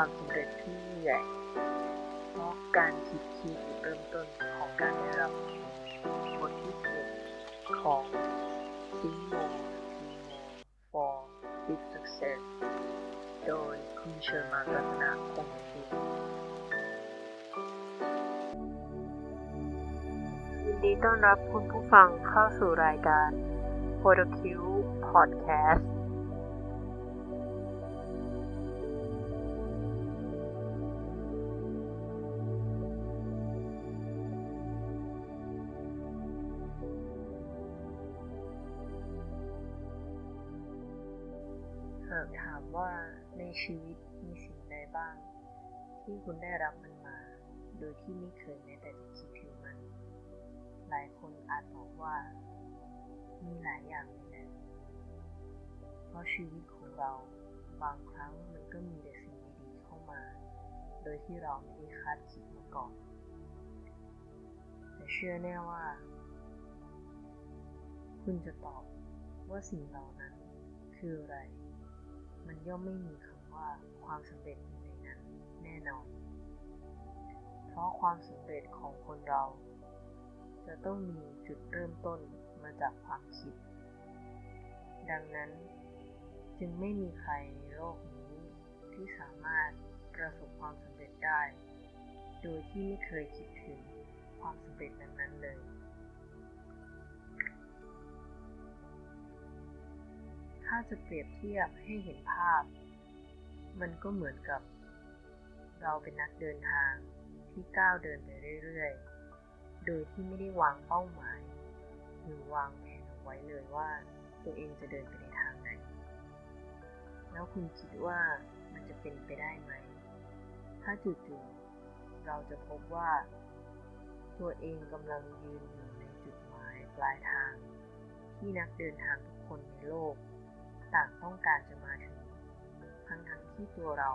ความสำเร็จที่ยิ่งใหญ่เพราะการคิดคือจุดเริ่มต้นของการได้รับบทที่สิบของ Think More Be More for Big Success โดยคุณเชอร์มานรัตนาคงศรียินดีต้อนรับคุณผู้ฟังเข้าสู่รายการ p h o t o q Podcast ว่าในชีวิตมีสิ่งใดบ้าง ที่คุณได้รับมันมา โดยที่ไม่เคยแม้แต่จะคิดถึงมัน หลายคนอาจบอกว่า มีหลายอย่างเลยแหละเพราะชีวิตของเราบางครั้งมันก็มีแต่สิ่งดีๆเข้ามา โดยที่เราไม่ได้คาดคิดมาก่อนแต่เชื่อแน่ว่า คุณจะตอบว่าสิ่งเหล่านั้นคืออะไร มันย่อมไม่มีคำว่าความสำเร็จอยู่ในนั้นแน่นอน เพราะความสำเร็จของคนเรา จะต้องมีจุดเริ่มต้นมาจากความคิด ดังนั้นจึงไม่มีใครในโลกนี้ที่สามารถประสบความสำเร็จได้ โดยที่ไม่เคยคิดถึงความสำเร็จนั้นๆเลย ถ้าจะเปรียบเทียบให้เห็นภาพ มันก็เหมือนกับ เราเป็นนักเดินทางที่ก้าวเดินไปเรื่อยๆ โดยที่ไม่ได้วางเป้าหมาย หรือวางแผนเอาไว้เลยว่าตัวเองจะเดินไปในทางไหน แล้วคุณคิดว่ามันจะเป็นไปได้ไหม ถ้าจู่ๆเราจะพบว่า ตัวเองกำลังยืนอยู่ในจุดหมายปลายทางที่นักเดินทางทุกคนในโลก ต่างต้องการจะมาถึง ทั้งทั้งที่ตัวเรา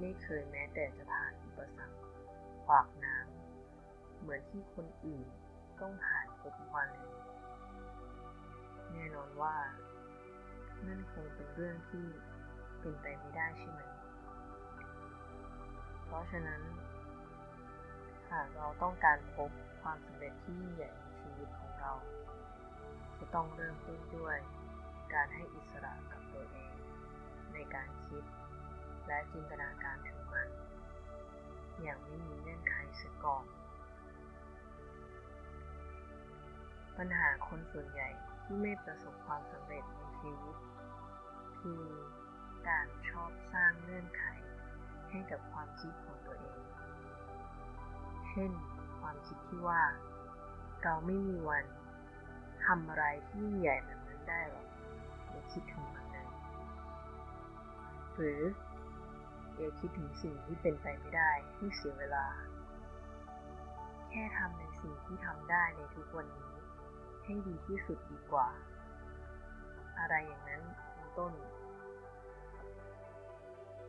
ไม่เคยแม้แต่จะผ่านอุปสรรคขวากน้ำเหมือนที่คนอื่นต้องผ่านทุกวันเลยแน่นอนว่านั่นคงเป็นเรื่องที่เป็นไปไม่ได้ใช่ไหม เพราะฉะนั้น หากเราต้องการพบความสำเร็จที่ยิ่งใหญ่ในชีวิตของเรา จะต้องเริ่มต้นด้วย การให้อิสระกับตัวเอง ในการคิด และจินตนาการถึงมัน อย่างไม่มีเงื่อนไขเสียก่อน ปัญหาคนส่วนใหญ่ที่ไม่ประสบความสำเร็จในชีวิต คือการชอบสร้างเงื่อนไขให้กับความคิดของตัวเอง เช่น ความคิดที่ว่า เราไม่มีวันทำอะไรที่ใหญ่แบบนั้นได้หรอก อย่าคิดถึงมันเลยหรืออย่าคิดถึงสิ่งที่เป็นไปไม่ได้ให้เสียเวลา แค่ทำในสิ่งที่ทำได้ในทุกวันนี้ ให้ดีที่สุดดีกว่า อะไรอย่างนั้นเป็นต้น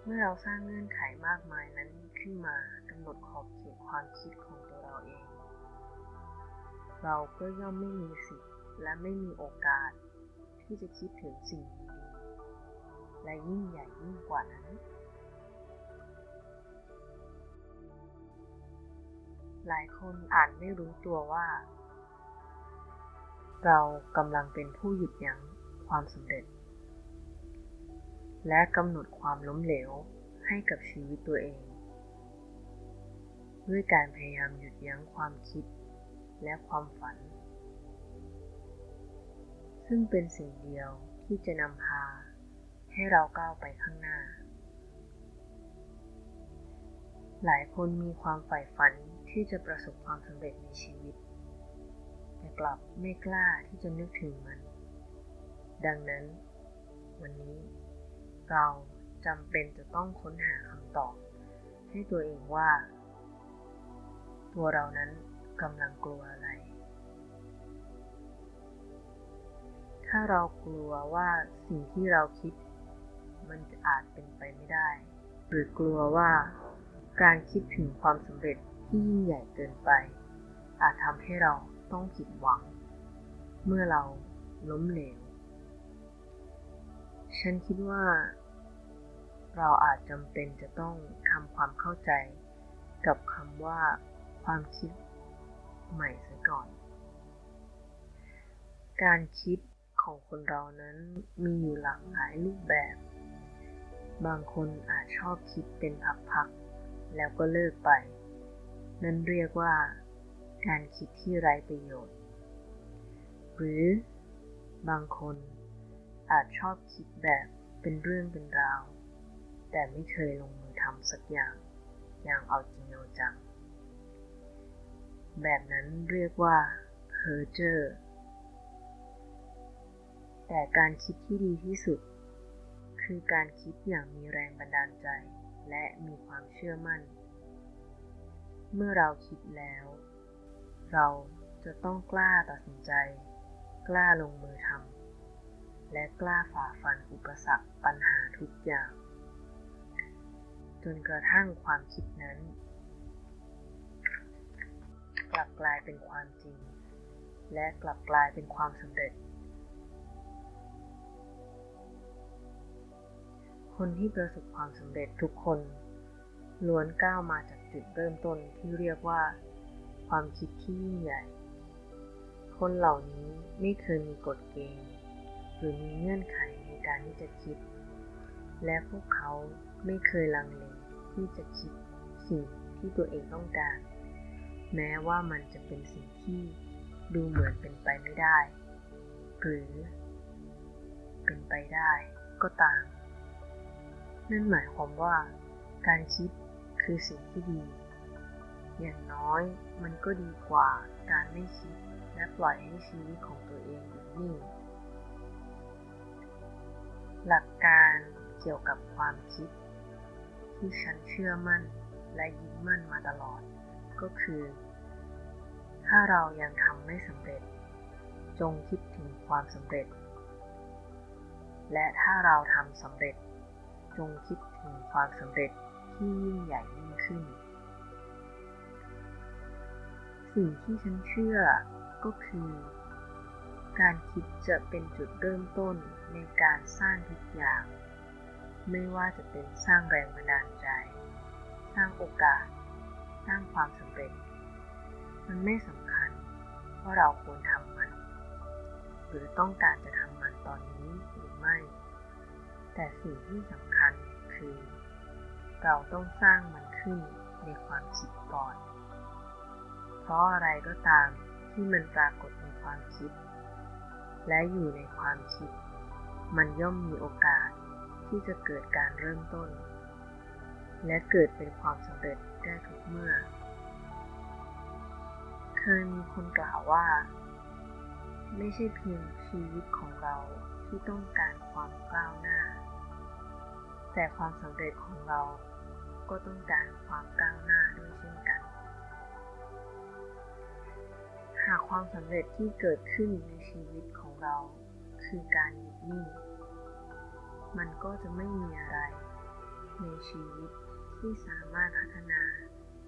เมื่อเราสร้างเงื่อนไขมากมายนั้นขึ้นมากำหนดขอบเขตความคิดของตัวเราเอง เราก็ย่อมไม่มีสิทธิ์และไม่มีโอกาส ที่จะคิดถึงสิ่งดีๆและยิ่งใหญ่ยิ่งกว่านั้น หลายคนอาจไม่รู้ตัวว่า เรากำลังเป็นผู้หยุดยั้งความสำเร็จ และกำหนดความล้มเหลวให้กับชีวิตตัวเอง ด้วยการพยายามหยุดยั้งความคิดและความฝัน ซึ่งเป็นสิ่งเดียวที่จะนำพา ให้เราก้าวไปข้างหน้า หลายคนมีความใฝ่ฝันที่จะประสบความสำเร็จในชีวิต แต่กลับไม่กล้าที่จะนึกถึงมัน ดังนั้น วันนี้เราจำเป็นจะต้องค้นหาคำตอบ ให้ตัวเองว่า ตัวเรานั้นกำลังกลัวอะไร ถ้าเรากลัวว่าสิ่งที่เราคิด มันจะอาจเป็นไปไม่ได้ หรือกลัวว่าการคิดถึงความสำเร็จที่ยิ่งใหญ่เกินไป อาจทำให้เราต้องผิดหวัง เมื่อเราล้มเหลว ฉันคิดว่า เราอาจจำเป็นจะต้องทำความเข้าใจ กับคำว่า ความคิด ใหม่เสียก่อน การคิด ของคนเรานั้นมีอยู่หลากหลายรูปแบบ บางคนอาจชอบคิดเป็นพักๆ แล้วก็เลิกไป นั่นเรียกว่า การคิดที่ไร้ประโยชน์ หรือบางคนอาจชอบคิดแบบเป็นเรื่องเป็นราว แต่ไม่เคยลงมือทำสักอย่าง อย่างเอาจริงเอาจัง แบบนั้นเรียกว่า เพอเจอร์ แต่การคิดที่ดีที่สุด คือการคิดอย่างมีแรงบันดาลใจ และมีความเชื่อมั่น เมื่อเราคิดแล้ว เราจะต้องกล้าตัดสินใจ กล้าลงมือทำและกล้าฝ่าฟันอุปสรรคปัญหาทุกอย่าง จนกระทั่งความคิดนั้น กลับกลายเป็นความจริง และกลับกลายเป็นความสำเร็จ คนที่ประสบความสำเร็จทุกคนล้วนก้าวมาจากจุดเริ่มต้นที่เรียกว่า ความคิดที่ยิ่งใหญ่ คนเหล่านี้ไม่เคยมีกฎเกณฑ์ หรือมีเงื่อนไขในการที่จะคิด และพวกเขาไม่เคยลังเลที่จะคิดสิ่งที่ตัวเองต้องการ แม้ว่ามันจะเป็นสิ่งที่ดูเหมือนเป็นไปไม่ได้ หรือเป็นไปได้ก็ตาม นั่นหมายความว่า การคิดคือสิ่งที่ดี อย่างน้อยมันก็ดีกว่าการไม่คิดและปล่อยให้ชีวิตของตัวเองอยู่นิ่ง หลักการเกี่ยวกับความคิด ที่ฉันเชื่อมั่นและยึดมั่นมาตลอด ก็คือ ถ้าเรายังทำไม่สำเร็จ จงคิดถึงความสำเร็จ และถ้าเราทำสำเร็จ จงคิดถึงความสำเร็จที่ยิ่งใหญ่ยิ่งขึ้น สิ่งที่ฉันเชื่อก็คือ การคิดจะเป็นจุดเริ่มต้นในการสร้างทุกอย่าง ไม่ว่าจะเป็นสร้างแรงบันดาลใจ สร้างโอกาส สร้างความสำเร็จ มันไม่สำคัญว่าเราควรทำมัน หรือต้องการจะทำมันตอนนี้หรือไม่ แต่สิ่งที่สำคัญคือ เราต้องสร้างมันขึ้นในความคิดก่อน เพราะอะไรก็ตามที่มันปรากฏในความคิด และอยู่ในความคิด มันย่อมมีโอกาสที่จะเกิดการเริ่มต้น และเกิดเป็นความสำเร็จได้ทุกเมื่อ เคยมีคนกล่าวว่า ไม่ใช่เพียงชีวิตของเราที่ต้องการความก้าวหน้า แต่ความสำเร็จของเราก็ต้องการความก้าวหน้าด้วยเช่นกัน หากความสำเร็จที่เกิดขึ้นในชีวิตของเรา คือการหยุดนิ่ง มันก็จะไม่มีอะไร ในชีวิตที่สามารถพัฒนา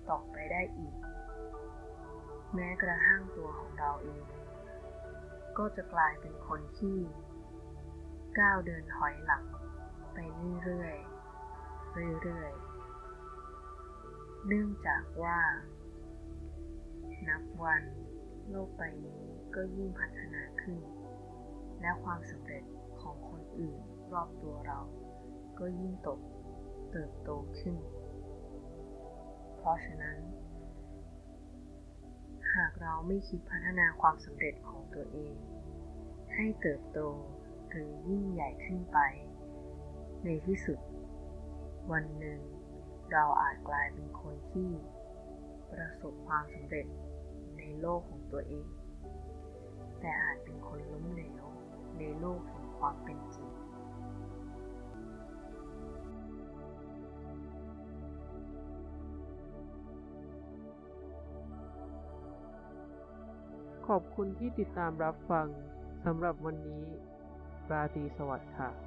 ต่อไปได้อีก แม้กระทั่งตัวของเราเอง ก็จะกลายเป็นคนที่ก้าวเดินถอยหลัง ไปเรื่อยๆ เรื่อยๆ เนื่องจากว่า นับวันโลกใบนี้ก็ยิ่งพัฒนาขึ้น และความสำเร็จของคนอื่นรอบตัวเราก็ยิ่งตกเติบโตขึ้น เพราะฉะนั้น หากเราไม่คิดพัฒนาความสำเร็จของตัวเอง ให้เติบโตหรือยิ่งใหญ่ขึ้นไป ในที่สุด วันหนึ่ง เราอาจกลายเป็นคนที่ ประสบความสำเร็จในโลกของตัวเอง แต่อาจเป็นคนล้มเหลวในโลกแห่งความเป็นจริงขอบคุณที่ติดตามรับฟัง สำหรับวันนี้ ราตรีสวัสดิ์ค่ะ